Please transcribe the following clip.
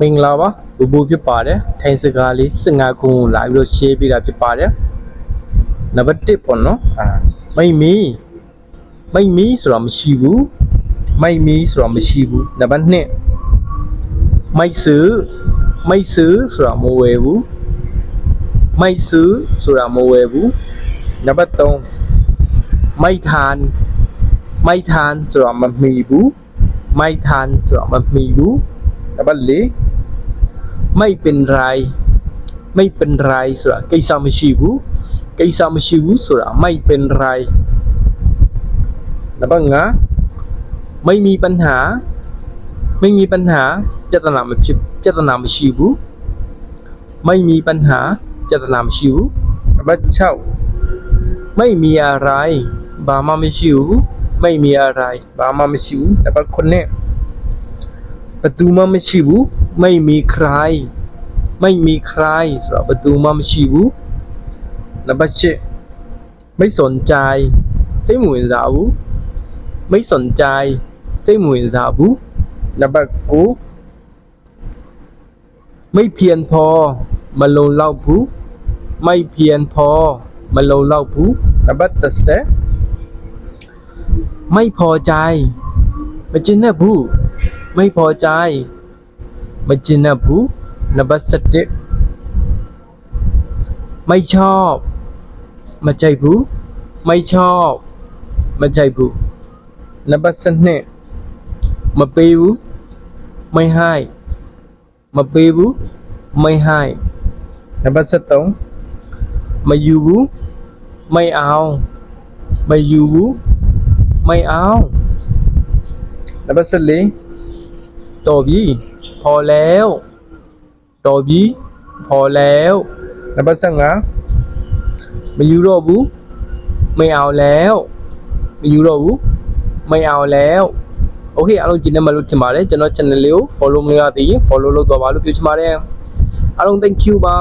မင်္ဂလာပါဘူဘူဖြစ်ပါတယ်ထိုင်စကားလေး15ခုလာပြီးတော့ share ပေးတာဖြစ်ပါတယ်နံပါတ်1ပေါ့နော်အာမိတ်မီမိတ်မီဆိုတာမရှိဘူးမိတ်မီဆိုတာမရှိဘူးနံပါတ်2မိတ်ဆူမိတ်ဆူဆိုတာမဝယ်ဘူးမိတ်ဆူဆိုတာမဝယ်ဘူးနံပါတ်3မိတ်ထန်မိုက်ထန်ဆိုတာမမီဘူးမိုက်ထန်ဆိုတာမမီဘူးต่บัลลีไม่เป็นไร ไม่เป็นไรสุระกิสามิชิวุกิสามิชิวุสุระไม่เป็นไรแนะบังงะไม่มีปัญหา ไม่มีปัญหาจะตนามชิจะตนามชิวุไม่มีปัญหาจะตนามชิวต่บัชเช่าไม่มีอะไรบามามิชิวไม่มีอะไรบามามิชิวต่บังคนเนี่ยประตูมามชีบุไม่มีใคร ไม่มีใครสำหรับประตูมามชีบุนับเชไม่สนใจเสมุนสาบุไม่สนใจเสมุนสาบุนับกูไม่เพียงพอมาลงเล่าผู้ไม่เพียงพอมาลงเล่าผู้นับตัดเสไม่พอใจมาจินนบผู้ไม่พอใจมัจนาภูนบัสเตไม่ชอบมัจใจภูไม่ชอบมัจใจภูนบัสเนมาปีวุไม่ให้มาปีวุไม่ให้ นบัสตงมายูวุไม่เอามายูวุไม่เอานบัสเลတော်ပြီพอแล้วတော်ပြီพอแล้วနံပါတ်15မယူတော့ဘူးမအောင်แล้วမယူတော့ဘူးမအောင်แล้วโอเคအားလုံးကြည့်နေမှလို့ထင်ပါတယ်ကျွန်တော် channel လေးကို follow မလုပ်ရသေးရင် follow လုပ်သွားပါလို့ပြောချင်ပါတယ်အားလုံး thank you ပါ